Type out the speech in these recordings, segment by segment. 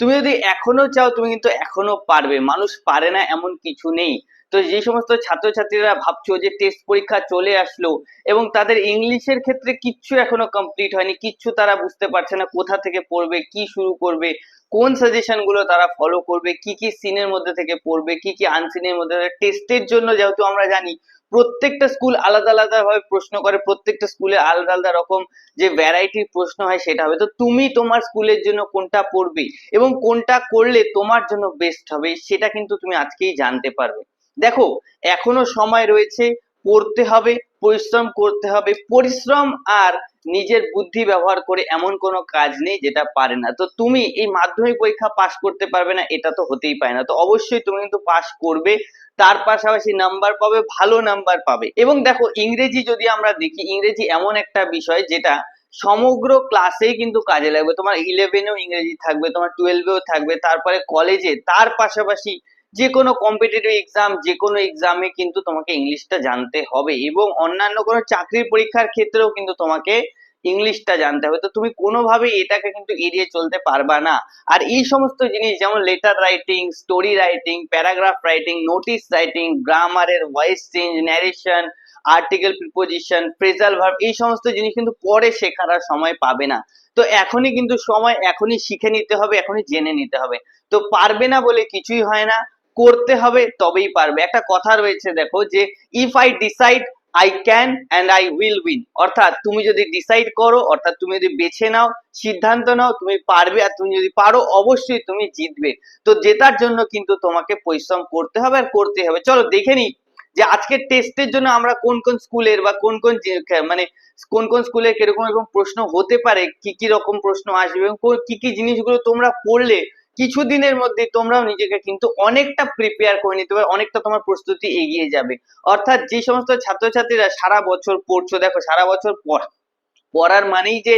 তুমি যদি এখনও চাও, তুমি কিন্তু এখনও পারবে। মানুষ পারে না এমন কিছু নেই। তো যে সমস্ত ছাত্রছাত্রীরা ভাবছ যে টেস্ট পরীক্ষা চলে আসলো এবং তাদের ইংলিশের ক্ষেত্রে কিচ্ছু এখনও কমপ্লিট হয়নি, কিচ্ছু তারা বুঝতে পারছে না, কোথা থেকে পড়বে, কি শুরু করবে, কোন সাজেশনগুলো তারা ফলো করবে, কি কি সিনের মধ্যে থেকে পড়বে, কি কি আনসিনের মধ্যে টেস্টের জন্য যেহেতু আমরা জানি প্রত্যেকটা স্কুল আলাদা আলাদা ভাবে প্রশ্ন করে, প্রত্যেকটা স্কুলে আলাদা আলাদা রকম যে ভ্যারাইটি প্রশ্ন হয় সেটা হবে। তো তুমি তোমার স্কুলের জন্য কোনটা পড়বে এবং কোনটা করলে তোমার জন্য বেস্ট হবে, সেটা কিন্তু তুমি আজকেই জানতে পারবে। দেখো, এখনও সময় রয়েছে, পড়তে হবে, পরিশ্রম করতে হবে। পরিশ্রম আর নিজের বুদ্ধি ব্যবহার করে এমন কোনো কাজ নেই যেটা পারে না। তো তুমি এই মাধ্যমিক পরীক্ষা পাশ করতে পারবে না, এটা তো হতেই পারে না। তো অবশ্যই তুমি কিন্তু পাশ করবে, তার পাশাপাশি নাম্বার পাবে, ভালো নাম্বার পাবে। এবং দেখো, ইংরেজি যদি আমরা দেখি, ইংরেজি এমন একটা বিষয় যেটা সমগ্র ক্লাসেই কিন্তু কাজে লাগবে। তোমার ইলেভেনেও ইংরেজি থাকবে, তোমার টুয়েলভেও থাকবে, তারপরে কলেজে তার পাশাপাশি যে কোনো কম্পিটিটিভ এক্সাম যে কোনো এক্সামে কিন্তু তোমাকে ইংলিশটা জানতে হবে এবং অন্যান্য কোনো চাকরির পরীক্ষার ক্ষেত্রেও কিন্তু তোমাকে ইংলিশটা জানতে হবে। তো তুমি কোনোভাবেই এটাকে কিন্তু এড়িয়ে চলতে পারবা না। আর এই সমস্ত জিনিস যেমন letter writing story writing paragraph writing notice writing গ্রামারের voice change narration article preposition phrasal verb এই সমস্ত জিনিস কিন্তু পরে শেখার আর সময় পাবে না। তো এখনই কিন্তু সময় এখনই শিখে নিতে হবে, এখনই জেনে নিতে হবে। তো পারবে না বলে কিছুই হয় না। করতে হবে, তবেই পারবে। একটা কথা রয়েছে দেখো যে if I decide I can and I will win অর্থাৎ তুমি যদি ডিসাইড করো, অর্থাৎ তুমি যদি বেছে নাও, সিদ্ধান্ত নাও, তুমি পারবে আর তুমি যদি পারো, অবশ্যই তুমি জিতবে। তো জেতার জন্য কিন্তু তোমাকে পরিশ্রম করতে হবে আর করতে হবে। চলো দেখে নিই যে আজকের টেস্টের জন্য আমরা কোন কোন স্কুলের বা কোন কোন মানে কোন কোন স্কুলে কীরকম এরকম প্রশ্ন হতে পারে, কি কি রকম প্রশ্ন আসবে এবং কি কি জিনিসগুলো তোমরা পড়লে কিছুদিনের মধ্যে তোমরাও নিজেকে কিন্তু অনেকটা প্রিপেয়ার করে নিতে পারবে অনেকটা তোমার প্রস্তুতি এগিয়ে যাবে। অর্থাৎ যে সমস্ত ছাত্রছাত্রীরা সারা বছর পড়ছো, দেখো সারা বছর পড়- পড়ার মানেই যে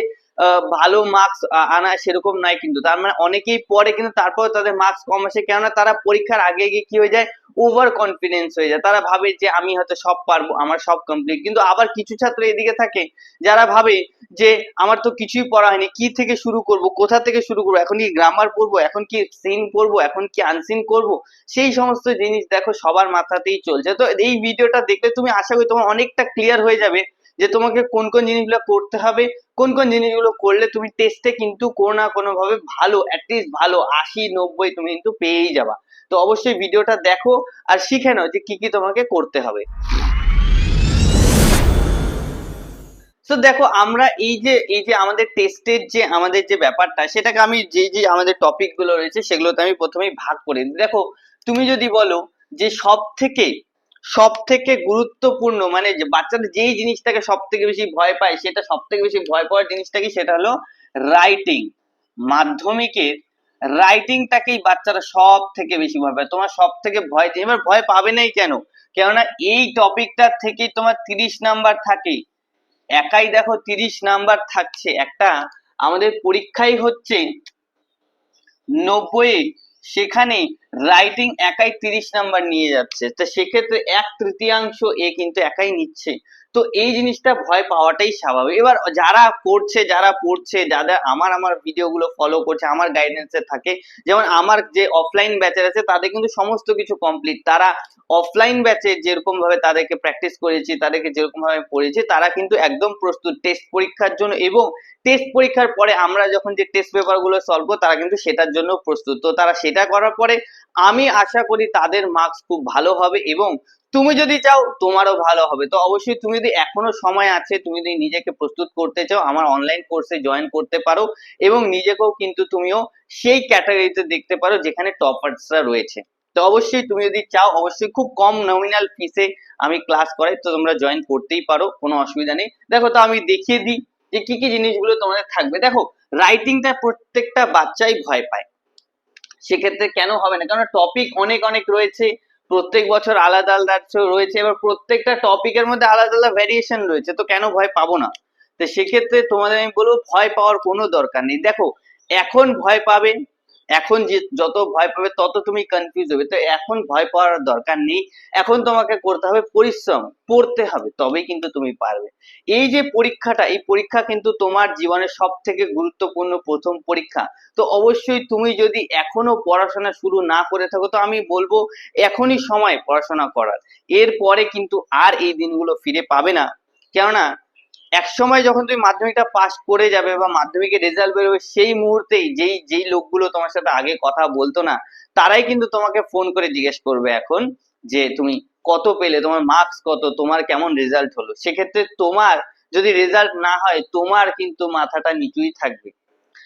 ভালো মার্কস আনা সেরকম নাই কিন্তু, তার মানে অনেকেই পড়ে কিন্তু তারপর তাদের মার্কস কম আসে, কেননা তারা পরীক্ষার আগে গিয়ে কি হয়ে যায়? ওভার কনফিডেন্স হয়ে যায়। তারা ভাবে যে, আমি হয়তো সব পারব, আমার সব কমপ্লিট কিন্তু আবার কিছু ছাত্র এদিকে থাকে, যারা ভাবে যে আমার তো কিছুই পড়া হয়নি, কি থেকে শুরু করব, কোথা থেকে শুরু করব, এখন কি গ্রামার পড়ব, এখন কি সিন পড়ব, এখন কি আনসিন করব, সেই সমস্ত জিনিস দেখো সবার মাথাতেই চলছে। তো এই ভিডিওটা দেখলে তুমি আশা করি তোমার অনেকটা ক্লিয়ার হয়ে যাবে যে তোমাকে কোন কোন জিনিসগুলো করতে হবে, কোন কোন জিনিসগুলো করলে তুমি টেস্টে কিন্তু কোনো না কোনো ভাবে ভালো অ্যাটলিস্ট ভালো, আশি, নব্বই তুমি কিন্তু পেয়েই যাবা। তো অবশ্যই ভিডিওটা দেখো আর শিখে নাও যে কি কি তোমাকে করতে হবে। তো দেখো, আমরা এই যে এই যে আমাদের টেস্টের যে, আমাদের যে ব্যাপারটা, সেটাকে আমি যে যে আমাদের টপিকগুলো রয়েছে, সেগুলোতে আমি প্রথমেই ভাগ করে দেখো, তুমি যদি বলো যে সব থেকে সব থেকে গুরুত্বপূর্ণ মানে বাচ্চাদের যেই জিনিসটাকে সব থেকে বেশি ভয় পায়, সেটা সব থেকে বেশি ভয় পাওয়ার জিনিসটা কি? সেটা হলো রাইটিং মাধ্যমিকের রাইটিংটাকেই বাচ্চারা সব থেকে বেশি ভয় পায়। তোমার সব থেকে ভয়, এবার ভয় পাবে নাই কেন? কেননা এই টপিকটার থেকেই তোমার তিরিশ নাম্বার থাকে। একাই দেখো তিরিশ নাম্বার থাকছে। একটা আমাদের পরীক্ষাই হচ্ছে নব্বই সেখানে রাইটিং একাই তিরিশ নাম্বার নিয়ে যাচ্ছে। তো সেক্ষেত্রে এক তৃতীয়াংশ এ কিন্তু একাই নিচ্ছে। তো এই জিনিসটা ভয় পাওয়াটাই স্বাভাবিক। এবার যারা করছে, যারা পড়ছে, যাদের আমার আমার ভিডিওগুলো ফলো করছে, আমার গাইডেন্সে থাকে, যেমন আমার যে অফলাইন ব্যাচের আছে, তাদের কিন্তু সমস্ত কিছু কমপ্লিট তারা অফলাইন ব্যাচে যেরকম ভাবে তাদেরকে প্র্যাকটিস করেছি, তাদেরকে যেরকম ভাবে পড়েছি, তারা কিন্তু একদম প্রস্তুত টেস্ট পরীক্ষার জন্য এবং টেস্ট পরীক্ষার পরে আমরা যখন যে টেস্ট পেপারগুলো সলভ করব, তারা কিন্তু সেটার জন্য প্রস্তুত। তো তারা সেটা করার পরে আমি আশা করি তাদের মার্কস খুব ভালো হবে এবং তুমি যদি চাও, তোমারও ভালো হবে। তো অবশ্যই তুমি যদি এখনও সময় আছে, তুমি যদি নিজেকে প্রস্তুত করতে চাও, আমার অনলাইন কোর্সে জয়েন করতে পারো এবং নিজেকেও কিন্তু তুমিও সেই ক্যাটাগরিতে দেখতে পারো যেখানে টপার্সরা রয়েছে। তো অবশ্যই তুমি যদি চাও, অবশ্যই খুব কম নমিনাল ফিসে আমি ক্লাস করাই, তো তোমরা জয়েন করতেই পারো, কোনো অসুবিধা নেই। দেখো তো আমি দেখিয়ে দিই যে কি কি জিনিসগুলো তোমাদের থাকবে। দেখো রাইটিংটা প্রত্যেকটা বাচ্চাই ভয় পায়। সেক্ষেত্রে কেন হবে না? কারণ টপিক অনেক অনেক রয়েছে। প্রত্যেক বছর আলাদা আলাদা রয়েছে। এবার প্রত্যেকটা টপিকের মধ্যে আলাদা আলাদা ভ্যারিয়েশন রয়েছে। তো কেন ভয় পাবো না? তো সেক্ষেত্রে তোমাদের আমি বলব, ভয় পাওয়ার কোনো দরকার নেই। দেখো, এখন ভয় পাবে এখন যে যত ভয় পাবে, তত তুমি কনফিউজ হবে। তো এখন ভয় পাওয়ার দরকার নেই। এখন তোমাকে করতে হবে পরিশ্রম। পড়তে হবে, তবেই কিন্তু তুমি পারবে। এই যে পরীক্ষাটা, এই পরীক্ষা কিন্তু তোমার জীবনের সব থেকে গুরুত্বপূর্ণ প্রথম পরীক্ষা। তো অবশ্যই তুমি যদি এখনও পড়াশোনা শুরু না করে থাকো, তো আমি বলব এখনই সময় পড়াশোনা করার। এরপরে কিন্তু আর এই দিনগুলো ফিরে পাবে না। কেননা এক সময় যখন তুমি মাধ্যমিকটা পাস করে যাবে বা মাধ্যমিকের রেজাল্ট বেরোবে, সেই মুহূর্তেই যেই যেই লোকগুলো তোমার সাথে আগে কথা বলতো না, তারাই কিন্তু তোমাকে ফোন করে জিজ্ঞেস করবে এখন যে তুমি কত পেলে, তোমার মার্কস কত, তোমার কেমন রেজাল্ট হলো? সেক্ষেত্রে তোমার যদি রেজাল্ট না হয়, তোমার কিন্তু মাথাটা নিচুই থাকবে।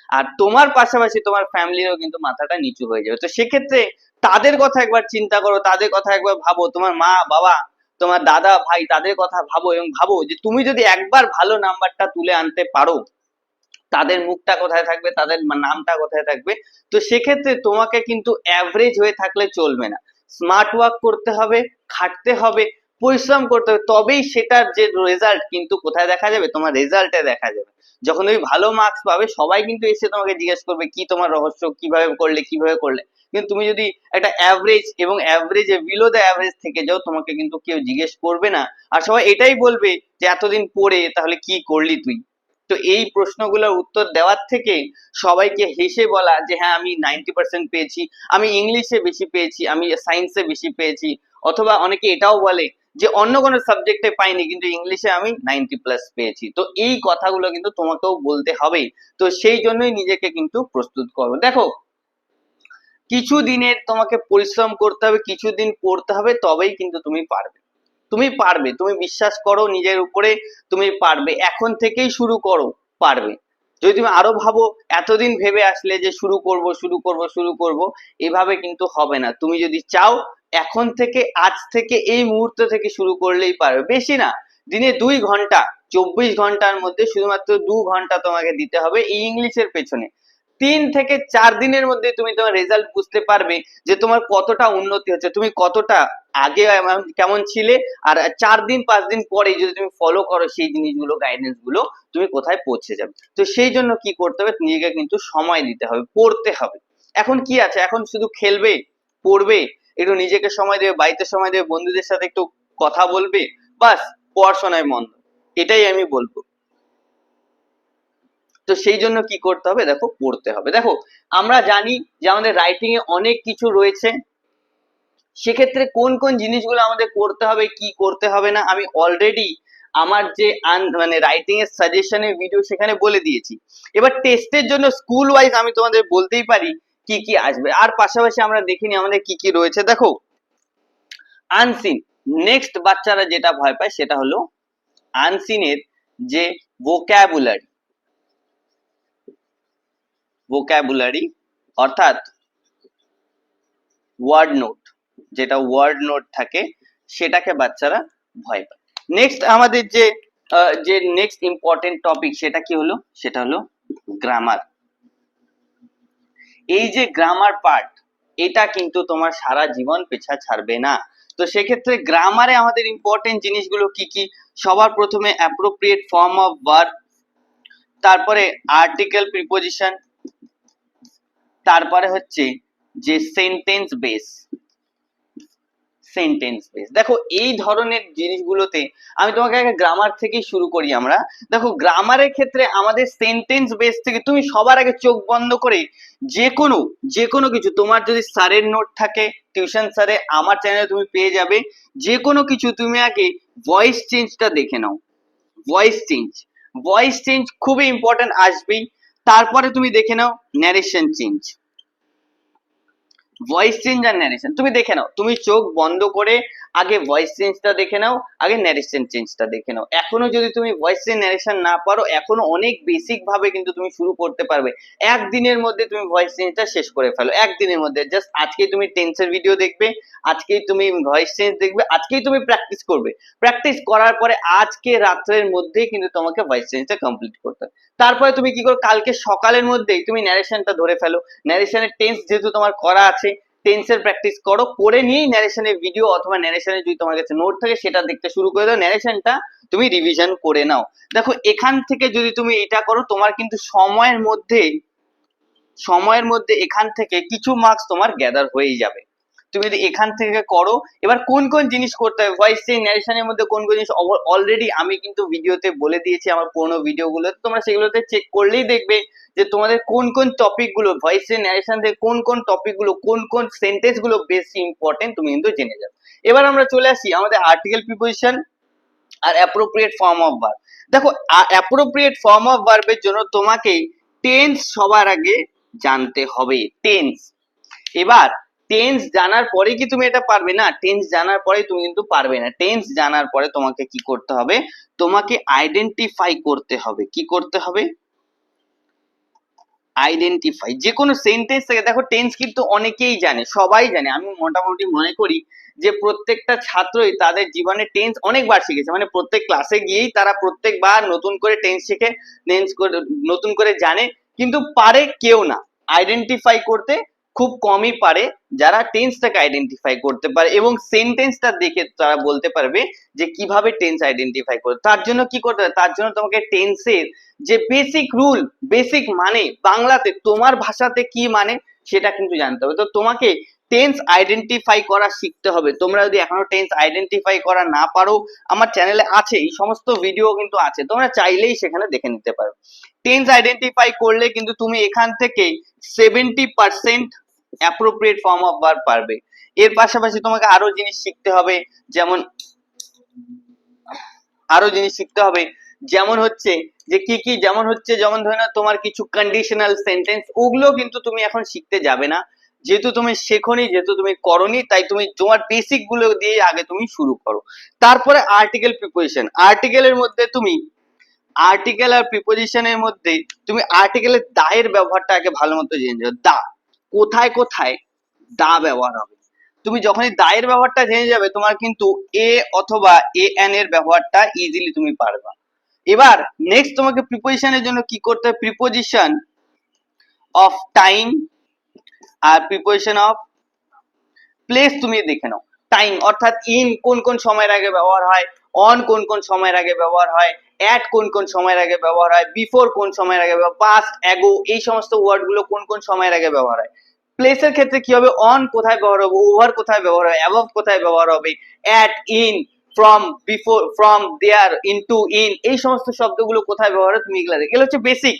আর তোমার পাশাপাশি তোমার ফ্যামিলিরও কিন্তু মাথাটা নিচু হয়ে যাবে। তো সেক্ষেত্রে তাদের কথা একবার চিন্তা করো, তাদের কথা একবার ভাবো, তোমার মা, বাবা তোমার দাদা, ভাই তাদের কথা ভাবো এবং ভাবো যে তুমি যদি একবার ভালো নাম্বারটা তুলে আনতে পারো, তাদের মুখটা কোথায় থাকবে, তাদের নামটা কোথায় থাকবে, তো সেক্ষেত্রে তোমাকে কিন্তু অ্যাভারেজ হয়ে থাকলে চলবে না। স্মার্ট ওয়ার্ক করতে হবে, খাটতে হবে পরিশ্রম করতে হবে, তবেই সেটার যে রেজাল্ট কিন্তু কোথায় দেখা যাবে? তোমার রেজাল্টে দেখা যাবে। যখন তুমি ভালো মার্কস পাবে, সবাই কিন্তু এসে তোমাকে জিজ্ঞেস করবে, কি তোমার রহস্য? কীভাবে করলে? কীভাবে করলে? কিন্তু তুমি যদি একটা অ্যাভারেজ এবং অ্যাভারেজে বিলো দ্য অ্যাভারেজ থেকে যাও, তোমাকে কিন্তু কেউ জিজ্ঞেস করবে না। আর সবাই এটাই বলবে যে, এতদিন পড়ে, তাহলে কি করলি তুই? তো এই প্রশ্নগুলোর উত্তর দেওয়ার থেকে সবাইকে হেসে বলা যে হ্যাঁ আমি নাইনটি পার্সেন্ট পেয়েছি। আমি ইংলিশে বেশি পেয়েছি, আমি সায়েন্সে বেশি পেয়েছি। অথবা অনেকে এটাও বলে যে অন্য কোনো সাবজেক্টে পাইনি, কিন্তু ইংলিশে আমি নাইনটি প্লাস পেয়েছি। তো এই কথাগুলো কিন্তু তোমাকেও বলতে হবে তো সেই জন্যই নিজেকে কিন্তু প্রস্তুত করো। দেখো কিছু দিনের তোমাকে পরিশ্রম করতে হবে, কিছুদিন পড়তে হবে, তবেই কিন্তু তুমি পারবে। তুমি পারবে, তুমি বিশ্বাস করো নিজের উপরে, তুমি পারবে। এখন থেকেই শুরু করো, পারবে। যদি তুমি আরও ভাবো, এতদিন ভেবে আসলে যে শুরু করব শুরু করব শুরু করব, এভাবে কিন্তু হবে না। তুমি যদি চাও এখন থেকে, আজ থেকে, এই মুহূর্ত থেকে শুরু করলেই পারবে বেশি না, দিনে দুই ঘণ্টা, চব্বিশ ঘণ্টার মধ্যে শুধুমাত্র দু ঘণ্টা তোমাকে দিতে হবে এই ইংলিশের পেছনে। তিন থেকে চার দিনের মধ্যে তুমি তোমার রেজাল্ট বুঝতে পারবে যে তোমার কতটা উন্নতি হচ্ছে, তুমি কতটা আগে কেমন ছিলে, আর চার দিন, পাঁচ দিন পরে যদি তুমি ফলো করো সেই জিনিসগুলো গাইডেন্সগুলো, তুমি কোথায় পৌঁছে যাবে। তো সেই জন্য কি করতে হবে, নিজেকে কিন্তু সময় দিতে হবে, পড়তে হবে। এখন কি আছে? এখন শুধু খেলবে, পড়বে একটু নিজেকে সময় দেবে, বাড়িতে সময় দেবে, বন্ধুদের সাথে একটু কথা বলবে, বাস পড়াশোনায় মন এটাই আমি বলব। তো সেই জন্য কি করতে হবে? দেখো, পড়তে হবে। দেখো, আমরা জানি যে আমাদের রাইটিং এ অনেক কিছু রয়েছে। সেক্ষেত্রে কোন কোন জিনিসগুলো আমাদের করতে হবে, কি করতে হবে না, আমি অলরেডি আমার যে মানে রাইটিং এর সাজেশনের ভিডিও সেখানে বলে দিয়েছি। এবার টেস্টের জন্য স্কুল ওয়াইজ আমি তোমাদের বলতেই পারি কি কি আসবে? আর পাশাপাশি আমরা দেখিনি আমাদের কি কি রয়েছে। দেখো আনসিন নেক্সট বাচ্চারা যেটা ভয় পায় সেটা হলো আনসিনের যে ভোক্যাবুলারি ভোক্যাবুলারি অর্থাৎ ওয়ার্ড নোট যেটা ওয়ার্ড নোট থাকে, সেটাকে বাচ্চারা ভয় পায়। নেক্সট আমাদের যে যে নেক্সট ইম্পর্টেন্ট টপিক সেটা কি হলো? সেটা হলো গ্রামার এই যে গ্রামার পার্ট এটা কিন্তু তোমার সারা জীবন পেছা ছাড়বে না। তো সেক্ষেত্রে গ্রামারে আমাদের ইম্পর্টেন্ট জিনিসগুলো কি কি? সবার প্রথমে অ্যাপ্রোপ্রিয়েট ফর্ম অফ ভার্ব তারপরে আর্টিকেল প্রিপোজিশন তারপরে হচ্ছে যে সেন্টেন্স বেস সেন্টেন্স বেস দেখো, এই ধরনের জিনিসগুলোতে আমি তোমাকে আগে গ্রামার থেকেই শুরু করি আমরা। দেখো গ্রামারের ক্ষেত্রে আমাদের সেন্টেন্স বেস থেকে তুমি সবার আগে চোখ বন্ধ করে যে কোনো যে কোনো কিছু, তোমার যদি স্যারের নোট থাকে টিউশন স্যারে, আমার চ্যানেলে তুমি পেয়ে যাবে, যে কোনো কিছু তুমি আগে ভয়েস চেঞ্জটা দেখে নাও। ভয়েস চেঞ্জ ভয়েস চেঞ্জ খুবই ইম্পর্টেন্ট আসবেই। তারপরে তুমি দেখে নাও ন্যারেশন চেঞ্জ ভয়েস চেঞ্জ আর ন্যারেশন তুমি দেখে নাও। তুমি চোখ বন্ধ করে আগে ভয়েস চেঞ্জটা দেখে নাও, আগে ন্যারেশন চেঞ্জটা দেখে নাও। এখনও যদি তুমি ভয়েস চেঞ্জ ন্যারেশন না পারো, এখনও অনেক বেসিক ভাবে কিন্তু তুমি শুরু করতে পারবে। একদিনের মধ্যে তুমি ভয়েস চেঞ্জটা শেষ করে ফেলো। একদিনের মধ্যে জাস্ট আজকেই তুমি টেন্সের ভিডিও দেখবে, আজকেই তুমি ভয়েস চেঞ্জ দেখবে, আজকেই তুমি প্র্যাকটিস করবে। প্র্যাকটিস করার পরে আজকে রাত্রের মধ্যেই কিন্তু তোমাকে ভয়েস চেঞ্জটা কমপ্লিট করতে হবে। তারপরে তুমি কি করো? কালকে সকালের মধ্যেই তুমি ন্যারেশনটা ধরে ফেলো। ন্যারেশনের টেন্স যেহেতু তোমার করা আছে টেন্সের প্র্যাকটিস করো, করে নিয়েই ন্যারেশনের ভিডিও অথবা ন্যারেশনের যদি তোমার কাছে নোট থাকে, সেটা দেখতে শুরু করে দাও ন্যারেশনটা তুমি রিভিশন করে নাও। দেখো, এখান থেকে যদি তুমি এটা করো, তোমার কিন্তু সময়ের মধ্যে সময়ের মধ্যে এখান থেকে কিছু মার্কস তোমার গ্যাদার হয়েই যাবে। তুমি যদি এখান থেকে করো, এবার কোন কোন জিনিস করতে হবে? ভয়েস চেঞ্জ ন্যারেশনের মধ্যে কোন কোন জিনিস অলরেডি আমি কিন্তু ভিডিওতে বলে দিয়েছি আমার পুরোনো ভিডিওগুলো তোমরা সেগুলোতে চেক করলেই দেখবে যে তোমাদের কোন কোন টপিকগুলো ভয়েস চেঞ্জ ন্যারেশন থেকে কোন কোন টপিকগুলো, কোন কোন সেন্টেন্সগুলো বেশি ইম্পর্টেন্ট তুমি কিন্তু জেনে যাবে। এবার আমরা চলে আসি আমাদের আর্টিকেল প্রিপোজিশন আর অ্যাপ্রোপ্রিয়েট ফর্ম অফ ভার্ব দেখো অ্যাপ্রোপ্রিয়েট ফর্ম অফ ভার্বের জন্য তোমাকে টেন্স সবার আগে জানতে হবে। টেন্স এবার টেন্স জানার পরে কি তুমি এটা পারবে? না টেন্স জানার পরে তুমি কিন্তু পারবে না। টেন্স জানার পরে তোমাকে কি করতে হবে? তোমাকে আইডেন্টিফাই করতে হবে। কি করতে হবে? আইডেন্টিফাই যে কোনো সেন্টেন্স থেকে, দেখো টেন্স কিন্তু অনেকেই জানে, সবাই জানে। আমি মোটামুটি মনে করি যে প্রত্যেকটা ছাত্রই তাদের জীবনে টেন্স অনেকবার শিখেছে। মানে প্রত্যেক ক্লাসে গিয়েই তারা প্রত্যেকবার নতুন করে টেন্স শিখে টেন্স নতুন করে জানে। কিন্তু পারে কেউ না। আইডেন্টিফাই করতে খুব কমই পারে যারা টেন্সটাকে আইডেন্টিফাই করতে পারে এবং সেন্টেন্সটা দেখে তারা বলতে পারবে যে কীভাবে টেন্স আইডেন্টিফাই করে। তার জন্য কি করতে হবে? তার জন্য তোমাকে টেন্সের যে বেসিক রুল বেসিক মানে বাংলাতে তোমার ভাষাতে কি মানে সেটা কিন্তু জানতে হবে। তো তোমাকে টেন্স আইডেন্টিফাই করা শিখতে হবে। তোমরা যদি এখনও টেন্স আইডেন্টিফাই করা না পারো, আমার চ্যানেলে আছে, এই সমস্ত ভিডিও কিন্তু আছে। তোমরা চাইলেই সেখানে দেখে নিতে পারো। টেন্স আইডেন্টিফাই করলে কিন্তু তুমি এখান থেকে seventy percent appropriate form of verb পারবে। এর পাশাপাশি তোমাকে আরও জিনিস শিখতে হবে, যেমন আরও জিনিস শিখতে হবে, যেমন হচ্ছে যে কি কি, যেমন হচ্ছে যেমন ধরে নাও তোমার কিছু কন্ডিশনাল সেন্টেন্স ওগুলো কিন্তু তুমি এখন শিখতে যাবে না। যেহেতু তুমি শেখনি, যেহেতু তুমি করনি, তাই তুমি তোমার বেসিকগুলো দিয়ে আগে তুমি শুরু করো। তারপরে আর্টিকেল প্রিপোজিশন আর্টিকেলের মধ্যে তুমি আর্টিকেল আর প্রিপোজিশনের মধ্যে তুমি আর্টিকেলের দায়ের ব্যবহারটা আগে ভালো মতো জেনে যাও। দা। কোথায় কোথায় দা ব্যবহার হবে। তুমি যখনই দায়ের ব্যবহারটা জেনে যাবে, তোমার কিন্তু এ অথবা এ এন এর ব্যবহারটা ইজিলি তুমি পারবা। এবার নেক্সট তোমাকে প্রিপোজিশনের জন্য কি করতে হবে? প্রিপোজিশন অফ টাইম আর প্রিপোজিশন অফ প্লেস তুমি দেখে নাও। টাইম অর্থাৎ ইন কোন কোন সময়ের আগে ব্যবহার হয় অন কোন কোন সময়ের আগে ব্যবহার হয় অ্যাট কোন কোন সময়ের আগে ব্যবহার হয় বিফোর কোন সময়ের আগে পাস্ট অ্যাগো এই সমস্ত ওয়ার্ডগুলো কোন কোন সময়ের আগে ব্যবহার হয়। প্লেসের ক্ষেত্রে কি হবে? অন কোথায় ব্যবহার হবে? ওভার কোথায় ব্যবহার হবে অ্যাবভ কোথায় ব্যবহার হবে? At in from before from there into in এই সমস্ত শব্দগুলো কোথায় ব্যবহার হয়? তুমি এগুলো এগুলো হচ্ছে বেসিক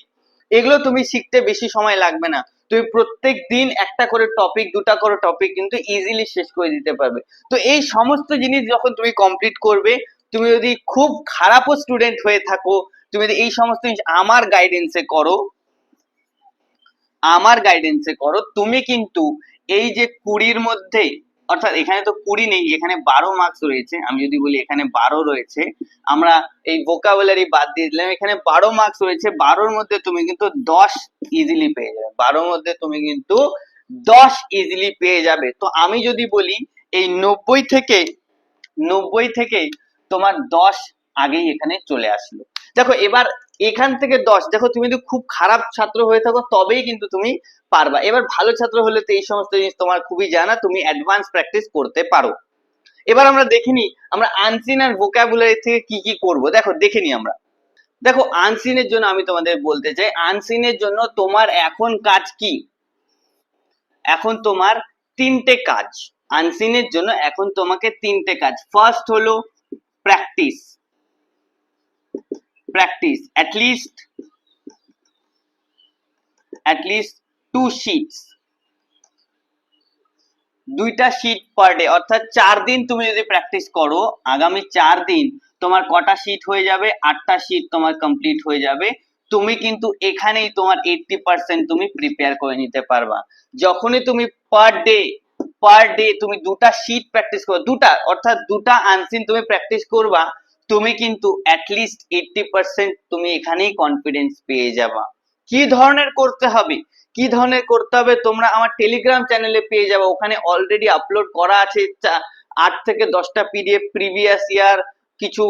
এগুলো তুমি শিখতে বেশি সময় লাগবে না। তুমি প্রত্যেক দিন একটা করে টপিক দুটা করে টপিক কিন্তু ইজিলি শেষ করে দিতে পারবে। তো এই সমস্ত জিনিস যখন তুমি কমপ্লিট করবে তুমি যদি খুব খারাপও স্টুডেন্ট হয়ে থাকো, তুমি যদি এই সমস্ত জিনিস আমার গাইডেন্সে করো, আমার গাইডেন্সে করো, তুমি কিন্তু এই যে কুড়ির মধ্যে, অর্থাৎ এখানে তো কুড়ি নেই, এখানে বারো মার্কস রয়েছে, আমি যদি বলি এখানে বারো রয়েছে, আমরা এই ভোকাবুলারি বাদ দিয়ে দিলাম, এখানে বারো মার্কস রয়েছে, বারোর মধ্যে তুমি কিন্তু দশ ইজিলি পেয়ে যাবে, বারোর মধ্যে তুমি কিন্তু দশ ইজিলি পেয়ে যাবে। তো আমি যদি বলি, এই নব্বই থেকে নব্বই থেকে তোমার দশ আগেই এখানে চলে আসলো। দেখো, এবার এখান থেকে দশ, দেখো তুমি যদি খুব খারাপ ছাত্র হয়ে থাকো, তবেই কিন্তু তুমি পারবা। এবার ভালো ছাত্র হলে তো এই সমস্ত জিনিস তোমার খুবই জানা তুমি অ্যাডভান্স প্র্যাকটিস করতে পারো। এবার আমরা দেখিনি আমরা আনসিন আর ভোকাবুলারি থেকে কি কি করব? দেখো, দেখে নি আমরা। দেখো আনসিনের জন্য আমি তোমাদের বলতে চাই আনসিনের জন্য তোমার এখন কাজ কি? এখন তোমার তিনটে কাজ। আনসিনের জন্য এখন তোমাকে তিনটে কাজ। ফার্স্ট হলো practice practice at least at least two sheets দুইটা শিট পার ডে অর্থাৎ চার দিন তুমি যদি প্র্যাকটিস করো, আগামী চার দিন তোমার কটা শিট হয়ে যাবে? আটটা শিট তোমার কমপ্লিট হয়ে যাবে। তুমি কিন্তু এখানেই তোমার এইটটি পার্সেন্ট তুমি প্রিপেয়ার করে নিতে পারবা। যখনই তুমি পার ডে পার ডে তুমি দুটা শিট প্র্যাকটিস করো দুটা, অর্থাৎ দুটা আনসিন তুমি প্র্যাকটিস করবা, তুমি কিন্তু অ্যাটলিস্ট এইটটি পার্সেন্ট তুমি এখানেই কনফিডেন্স পেয়ে যাবা। কি ধরনের করতে হবে? কি ধরনের করতে হবে? তোমরা আমার টেলিগ্রাম চ্যানেলে পেয়ে যাবে, ওখানে অলরেডি আপলোড করা আছে আট থেকে দশটা পিডিএফ প্রিভিয়াস ইয়ার কিছু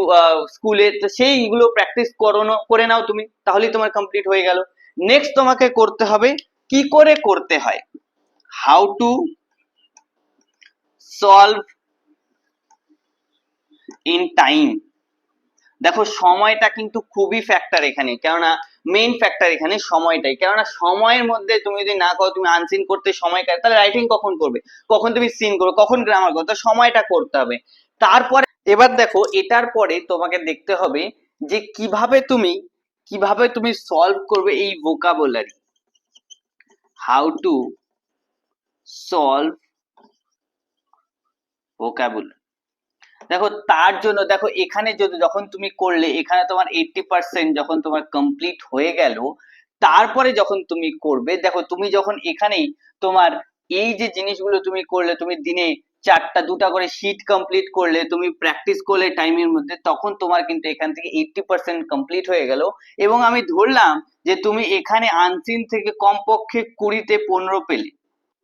স্কুলে, তো সেইগুলো প্র্যাকটিস করো করে নাও তুমি, তাহলেই তোমার কমপ্লিট হয়ে গেল। নেক্সট তোমাকে করতে হবে, কি করে করতে হয়? How to solve in time দেখো, সময়টা কিন্তু খুবই ফ্যাক্টর এখানে, কেননা মেইন ফ্যাক্টর এখানে সময়টাই। কেননা সময়ের মধ্যে তুমি যদি না করো, তুমি আনসিন করতে সময় কাটে তাহলে রাইটিং কখন করবে? কখন তুমি সিন করবে? কখন গ্রামার করবে? তো সময়টা করতে হবে। তারপরে, এবার দেখো, এটার পরে তোমাকে দেখতে হবে যে কীভাবে তুমি কীভাবে তুমি সলভ করবে এই vocabulary how to solve vocabulary দেখো, তার জন্য, দেখো, এখানে যদি যখন তুমি করলে, এখানে তোমার এইটটি পার্সেন্ট যখন তোমার কমপ্লিট হয়ে গেল, তারপরে যখন তুমি করবে, দেখো, তুমি যখন এখানেই তোমার এই যে জিনিসগুলো তুমি করলে, তুমি দিনে চারটা, দুটা করে শীট কমপ্লিট করলে, তুমি প্র্যাকটিস করলে টাইমের মধ্যে, তখন তোমার কিন্তু এখান থেকে এইটটি পার্সেন্ট কমপ্লিট হয়ে গেল। এবং আমি ধরলাম যে তুমি এখানে আনসিন থেকে কমপক্ষে কুড়িতে পনেরো পেলে।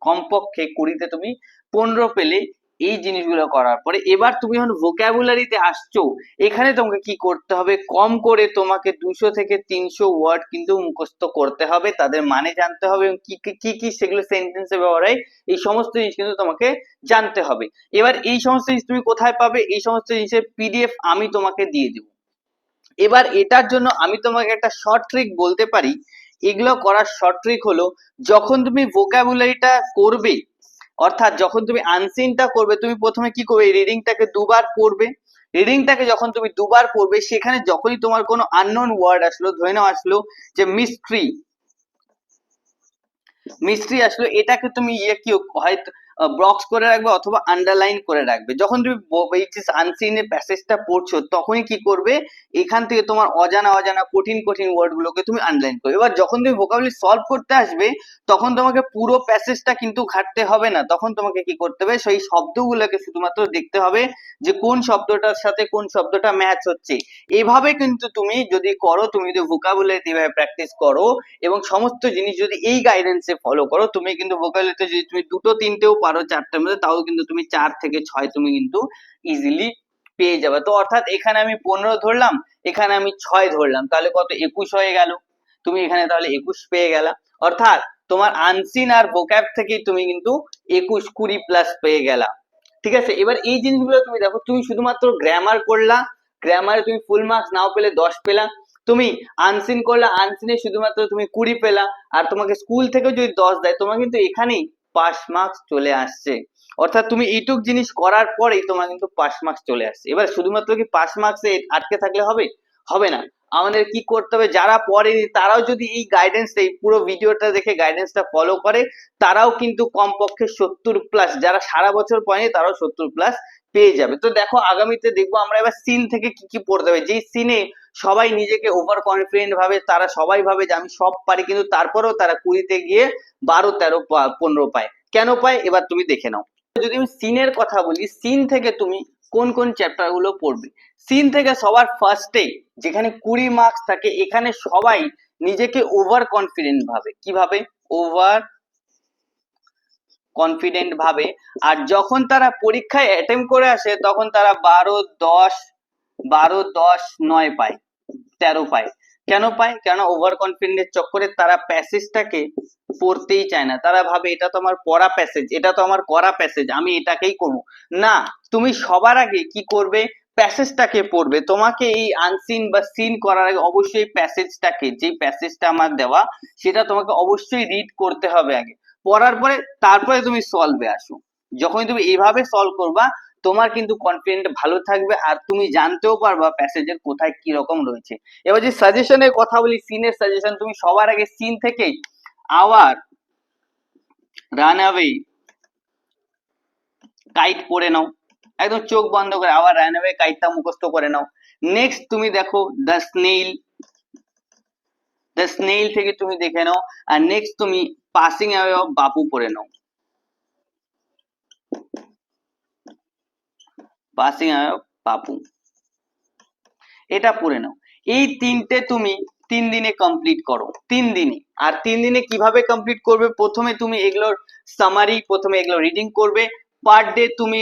কমপক্ষে কুড়িতে তুমি পনেরো পেলে এই জিনিসগুলো করার পরে এবার তুমি যখন ভোক্যাবুলারিতে আসছো, এখানে তোমাকে কি করতে হবে? কম করে তোমাকে দুশো থেকে তিনশো ওয়ার্ড কিন্তু মুখস্থ করতে হবে, তাদের মানে জানতে হবে এবং কি, কি- কি কি সেগুলো সেন্টেন্সে ব্যবহার হয় এই সমস্ত জিনিস কিন্তু তোমাকে জানতে হবে। এবার এই সমস্ত জিনিস তুমি কোথায় পাবে? এই সমস্ত জিনিসের পিডিএফ আমি তোমাকে দিয়ে দেবো। এবার এটার জন্য আমি তোমাকে একটা শর্ট ট্রিক বলতে পারি। এগুলো করার শর্ট ট্রিক হলো, যখন তুমি ভোকাবুলারিটা করবে অর্থাৎ যখন তুমি আনসিনটা করবে, তুমি প্রথমে কি করবে? রিডিংটাকে দুবার পড়বে। রিডিংটাকে যখন তুমি দুবার পড়বে, সেখানে যখনই তোমার কোনো আননোন ওয়ার্ড আসলো, ধরে নাও আসলো যে মিস্ট্রি মিস্ট্রি আসলো, এটাকে তুমি ইয়ে কি হয়তো ব্লক্স করে রাখবে অথবা আন্ডারলাইন করে রাখবে। যখন তুমি আনসিনের প্যাসেজটা পড়ছো, তখনই কি করবে? এখান থেকে তোমার অজানা অজানা, কঠিন কঠিন ওয়ার্ড গুলোকে তুমি আন্ডারলাইন করবে। এবার যখন তুমি ভোকাবুলারি সলভ করতে আসবে, তখন তোমাকে পুরো প্যাসেজটা কিন্তু ঘাটতে হবে না। তখন তোমাকে কি করতে হবে? সেই শব্দগুলোকে শুধুমাত্র দেখতে হবে যে কোন শব্দটার সাথে কোন শব্দটা ম্যাচ হচ্ছে। এভাবে কিন্তু তুমি যদি করো, তুমি যদি ভোকাবুলারি এভাবে প্র্যাকটিস করো এবং সমস্ত জিনিস যদি এই গাইডেন্সে ফলো করো, তুমি কিন্তু ভোকাবুলারিতে যদি তুমি দুটো, তিনটেও পারো চারটার মধ্যে, তাও কিন্তু তুমি চার থেকে ছয় তুমি কিন্তু ইজিলি পেয়ে যাবে। তো অর্থাৎ এখানে আমি পনেরো ধরলাম, এখানে আমি ছয় ধরলাম। তাহলে কত? একুশ হয়ে গেল। তুমি এখানে তাহলে একুশ পেয়ে গেলা। অর্থাৎ তোমার আনসিন আর ভোক্যাব থেকেই তুমি কিন্তু একুশ কুড়ি প্লাস পেয়ে গেলা। ঠিক আছে? এবার এই জিনিসগুলো তুমি দেখো, তুমি শুধুমাত্র গ্রামার করলা গ্রামারে তুমি ফুল মার্কস নাও পেলে দশ পেলা। তুমি আনসিন করলা আনসিনে শুধুমাত্র তুমি কুড়ি পেলা। আর তোমাকে স্কুল থেকে যদি দশ দেয়, তোমার কিন্তু এখানেই পাস মার্কস চলে আসছে। অর্থাৎ তুমি এইটুক জিনিস করার পরেই তোমার কিন্তু পাস মার্কস চলে আসছে। এবার শুধুমাত্র কি পাস মার্কসে আটকে থাকলে হবে? হবে না। আমাদের কি করতে হবে? যারা পড়েনি তারাও যদি এই গাইডেন্স এই পুরো ভিডিওটা দেখে গাইডেন্সটা ফলো করে, তারাও কিন্তু কমপক্ষে সত্তর প্লাস যারা সারা বছর পড়েনি তারাও সত্তর প্লাস পেয়ে যাবে। তো দেখো, আগামীতে দেখব আমরা এবার সিন থেকে কি কি পড়তে হবে। যেই সিনে সবাই নিজেকে ওভার কনফিডেন্ট ভাবে, তারা সবাই ভাবে যে আমি সব পারি, কিন্তু তারপরেও তারা কুড়িতে গিয়ে বারো, তেরো পনেরো পায়। কেন পায়? এবার তুমি দেখে নাও। যদি আমি সিনের কথা বলি, সিন থেকে তুমি কোন কোন চ্যাপ্টারগুলো পড়বে? সিন থেকে সবার ফার্স্টে যেখানে কুড়ি মার্কস থাকে, এখানে সবাই নিজেকে ওভার কনফিডেন্ট ভাবে। কীভাবে ওভার কনফিডেন্ট ভাবে। আর যখন তারা পরীক্ষায় অ্যাটেম্প করে আসে, তখন তারা বারো, দশ বারো, দশ, নয় পায়। তেরো পায়। কেন পায়? কেন ওভার কনফিডেন্সের চক্করে তারা প্যাসেজটাকে পড়তেই চায় না? তারা ভাবে, এটা তো আমার পড়া প্যাসেজ, এটা তো আমার করা প্যাসেজ, আমি এটাকেই করব। না, তুমি সবার আগে কি করবে? প্যাসেজটাকে পড়বে। তোমাকে এই আনসিন বা সিন করার আগে অবশ্যই প্যাসেজটাকে, যে প্যাসেজটা আমার দেওয়া, সেটা তোমাকে অবশ্যই রিড করতে হবে আগে। পড়ার পরে তারপরে তুমি সলভে আসো। যখন তুমি এইভাবে সলভ করবা তোমার কিন্তু কনফিডেন্ট ভালো থাকবে আর তুমি জানতেও পারবা প্যাসেজের কোথায় কি রকম রয়েছে। এবার যে সাজেশনের কথা বলি সিনের সাজেশন তুমি সবার আগে সিন থেকে আওয়ার রান অ্যাওয়ে কাইট পড়ে নাও। একদম চোখ বন্ধ করে আবার রান অ্যাওয়ে কাইটটা মুখস্থ করে নাও। নেক্সট তুমি দেখো দ্য স্নেইল দ্য স্নেইল থেকে তুমি দেখে নাও। আর নেক্সট তুমি পাসিং অ্যাওয়ে অফ বাপু পড়ে নাও। পাসিং বাপু। এটা পড়ে নাও। এই তিনটে তুমি তিন দিনে কমপ্লিট করো, তিন দিনে। আর তিন দিনে কীভাবে কমপ্লিট করবে? প্রথমে তুমি এগুলোর সামারি প্রথমে এগুলো রিডিং করবে। পার ডে তুমি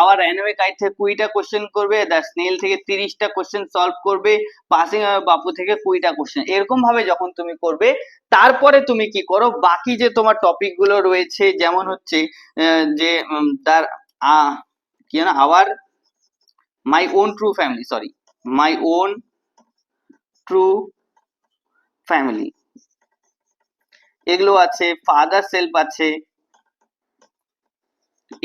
আওয়ার অ্যানুয়ে কাইট থেকে কুড়িটা কোশ্চেন করবে দ্য স্নেল থেকে তিরিশটা কোশ্চেন সলভ করবে পাসিং বাপু থেকে কুড়িটা কোশ্চেন এরকম ভাবে যখন তুমি করবে, তারপরে তুমি কি করো? বাকি যে তোমার টপিকগুলো রয়েছে, যেমন হচ্ছে যে তার কি our my own true family, sorry. My own true family. এগুলো আছে ফাদার সেলফ আছে।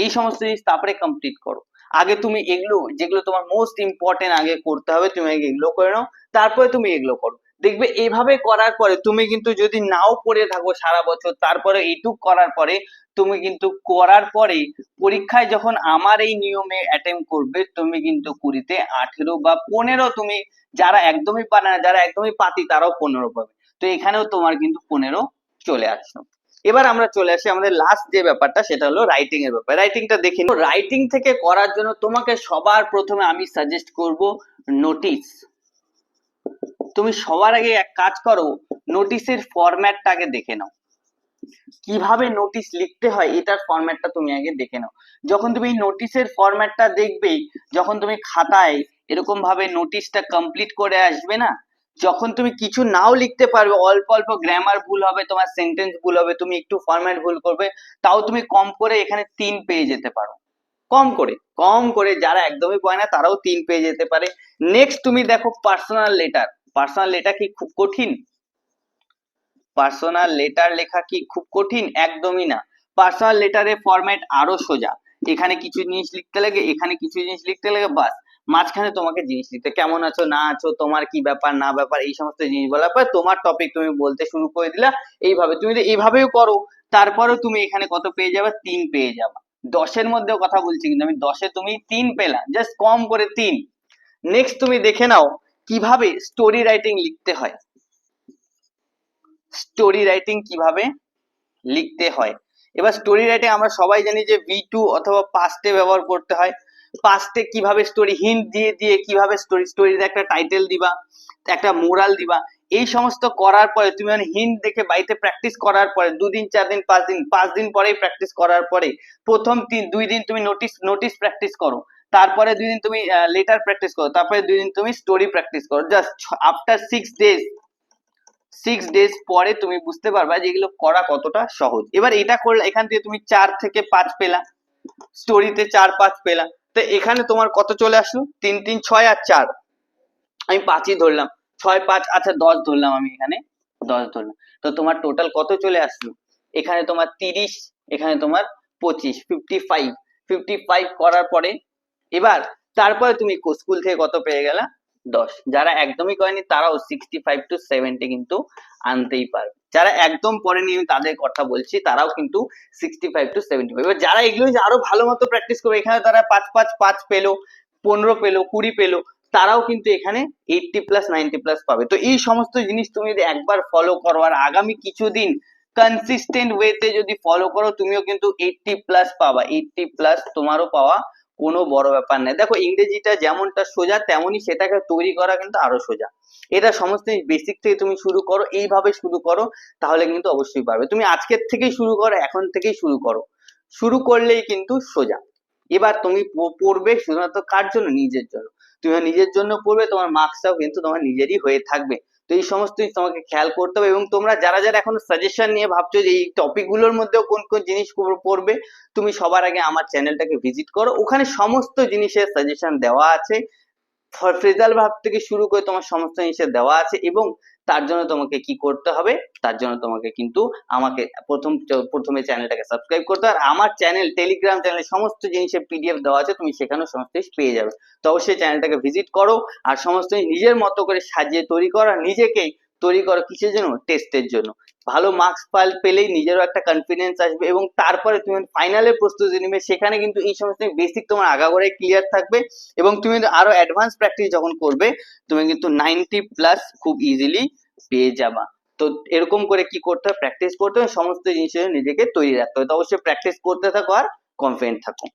এই সমস্ত জিনিস তারপরে কমপ্লিট করো। আগে তুমি এগুলো, যেগুলো তোমার মোস্ট ইম্পর্টেন্ট আগে করতে হবে, তুমি আগে এগুলো করে নাও। তারপরে তুমি এগুলো করো। দেখবে এভাবে করার পরে তুমি কিন্তু যদি নাও পড়ে থাকো সারা বছর, তারপরে এইটুক করার পরে তুমি কিন্তু করার পরে পরীক্ষায় যখন আমার এই নিয়মে অ্যাটেম্প করবে, তুমি কিন্তু কুড়িতে আঠেরো বা পনেরো তুমি যারা একদমই পারে না, যারা একদমই পাতি তারাও পনেরো পাবে। তো এখানেও তোমার কিন্তু পনেরো চলে আসলো। এবার আমরা চলে আসি আমাদের লাস্ট যে ব্যাপারটা, সেটা হলো রাইটিং এর ব্যাপার। রাইটিংটা দেখি রাইটিং থেকে করার জন্য তোমাকে সবার প্রথমে আমি সাজেস্ট করব নোটিশ তুমি সবার আগে এক কাজ করো নোটিশের ফরম্যাটটাকে দেখে নাও। কীভাবে নোটিশ লিখতে হয়, এটার ফরম্যাটটা তুমি আগে দেখে নাও। যখন তুমি নোটিশের ফরম্যাটটা দেখবে, যখন তুমি খাতায় এরকম ভাবে নোটিশটা কমপ্লিট করে আসবে না, যখন তুমি কিছু নাও লিখতে পারবে, অল্প অল্প গ্রামার ভুল হবে, তোমার সেন্টেন্স ভুল হবে, তুমি একটু ফরম্যাট ভুল করবে, তাও তুমি কম করে এখানে তিন পেয়ে যেতে পারো। কম করে কম করে যারা একদমই পায় না, তারাও তিন পেয়ে যেতে পারে। নেক্সট তুমি দেখো পার্সোনাল লেটার পার্সোনাল লেটার কি খুব কঠিন? পার্সোনাল লেটার লেখা কি খুব কঠিন? একদমই না। পার্সোনাল লেটারের ফরম্যাট আরও সোজা। এখানে কিছু জিনিস লিখতে লাগে, এখানে কিছু জিনিস লিখতে লাগে, বাস। মাঝখানে তোমাকে জিনিস লিখতে কেমন আছো, না আছো, তোমার কি ব্যাপার, না ব্যাপার, এই সমস্ত জিনিস বলার পর তোমার টপিক তুমি বলতে শুরু করে দিলা। এইভাবে তুমি যদি এইভাবেও করো। তারপরেও তুমি এখানে কত পেয়ে যাবে? তিন পেয়ে যাবে। দশের মধ্যেও কথা বলছি, কিন্তু আমি দশে তুমি তিন পেলা। জাস্ট কম করে তিন। নেক্সট তুমি দেখে নাও। কীভাবে স্টোরি রাইটিং লিখতে হয়? স্টোরি রাইটিং কীভাবে লিখতে হয়? এবার স্টোরি রাইটিং আমরা সবাই জানি যে ভি টু অথবা পাস্টে ব্যবহার করতে হয়। পাস্টে কীভাবে স্টোরি হিন্ট দিয়ে দিয়ে কীভাবে স্টোরি স্টোরির একটা টাইটেল দিবা, একটা মোরাল দিবা, এই সমস্ত করার পরে তুমি মানে হিন্ট দেখে বাড়িতে প্র্যাকটিস করার পরে, দুদিন চার দিন পাঁচ দিন পাঁচ দিন পরেই প্র্যাকটিস করার পরে, প্রথম তিন, দুই দিন তুমি নোটিস নোটিস প্র্যাকটিস করো। তারপরে দুই দিন তুমি লেটার প্র্যাকটিস করো, তারপরে দুই দিন তুমি স্টোরি প্র্যাকটিস করো। Just after six days six days পরে তুমি বুঝতে পারবা যে এগুলো করা কতটা সহজ। এবার এটা করলে এখান থেকে তুমি চার থেকে পাঁচ পেলা স্টোরিতে চার পাঁচ পেলা। তো এখানে তোমার কত চলে আসলো? তিন তিন, ছয় আর চার। আমি পাঁচই ধরলাম। ছয়, পাঁচ আচ্ছা দশ ধরলাম আমি এখানে। দশ ধরলাম। তো তোমার টোটাল কত চলে আসলো? এখানে তোমার তিরিশ, এখানে তোমার পঁচিশ ফিফটি ফাইভ ফিফটি ফাইভ করার পরে এবার তারপরে তুমি স্কুল থেকে কত পেয়ে গেলা? দশ। যারা একদমই করেনি, তারাও সিক্সটি ফাইভ টু সেভেন্টি কিন্তু আনতেই পারবে। যারা একদম পড়েনি, আমি তাদের কথা বলছি, তারাও কিন্তু sixty five to seventy five এবার যারা এগুলো আরও ভালো মতো প্র্যাকটিস করবে। এখানে তারা পাঁচ পাঁচ পাঁচ পেল, পনেরো পেল, কুড়ি পেল, তারাও কিন্তু এখানে এইটটি প্লাস নাইনটি প্লাস পাবে। তো এই সমস্ত জিনিস তুমি যদি একবার ফলো করো আর আগামী কিছুদিন কনসিস্টেন্ট ওয়েতে যদি ফলো করো, তুমিও কিন্তু এইটটি প্লাস পাবা। এইটটি প্লাস তোমারও পাওয়া কোনো বড় ব্যাপার নেই দেখো ইংরেজিটা যেমনটা সোজা, তেমনই সেটাকে তৈরি করা কিন্তু আরও সোজা। এটা সমস্ত বেসিক থেকে তুমি শুরু করো, এইভাবে শুরু করো, তাহলে কিন্তু অবশ্যই পারবে। তুমি আজকের থেকেই শুরু করো, এখন থেকেই শুরু করো। শুরু করলেই কিন্তু সোজা। এবার তুমি পড়বে শুধুমাত্র কার জন্য? নিজের জন্য। তুমি নিজের জন্য পড়বে, তোমার মার্কসটাও কিন্তু তোমার নিজেরই হয়ে থাকবে। তো এই সমস্ত তোমাকে খেয়াল করতে হবে এবং তোমরা যারা যারা এখন সাজেশন নিয়ে ভাবছ যে এই টপিকগুলোর মধ্যেও কোন কোন জিনিস পড়বে, তুমি সবার আগে আমার চ্যানেলটাকে ভিজিট করো। ওখানে সমস্ত জিনিসের সাজেশন দেওয়া আছে। ফ্রেজাল ভাব থেকে শুরু করে তোমার সমস্ত জিনিসের দেওয়া আছে এবং তার জন্য তোমাকে কি করতে হবে? তার জন্য তোমাকে কিন্তু আমাকে প্রথম প্রথমে চ্যানেলটাকে সাবস্ক্রাইব করতে আর আমার চ্যানেল টেলিগ্রাম চ্যানেলে সমস্ত জিনিসের পিডিএফ দেওয়া আছে, তুমি সেখানেও সমস্ত জিনিস পেয়ে যাবে। তো অবশ্যই চ্যানেলটাকে ভিজিট করো আর সমস্ত নিজের মতো করে সাজিয়ে তৈরি করো নিজেকেই তৈরি করো কিসের জন্য? টেস্টের জন্য। ভালো মার্কস পাল, পেলেই নিজেরও একটা কনফিডেন্স আসবে এবং তারপরে তুমি ফাইনালের প্রস্তুতি নেবে, সেখানে কিন্তু এই সমস্ত বেসিক তোমার আগাগোড়াই ক্লিয়ার থাকবে এবং তুমি আরও অ্যাডভান্স প্র্যাকটিস যখন করবে, তুমি কিন্তু নাইনটি প্লাস খুব ইজিলি পেয়ে যাবা। তো এরকম করে কি করতে হবে প্র্যাকটিস করতে হবে সমস্ত জিনিসের নিজেকে তৈরি রাখতে হবে তো অবশ্যই প্র্যাকটিস করতে থাকো আর কনফিডেন্ট থাকো।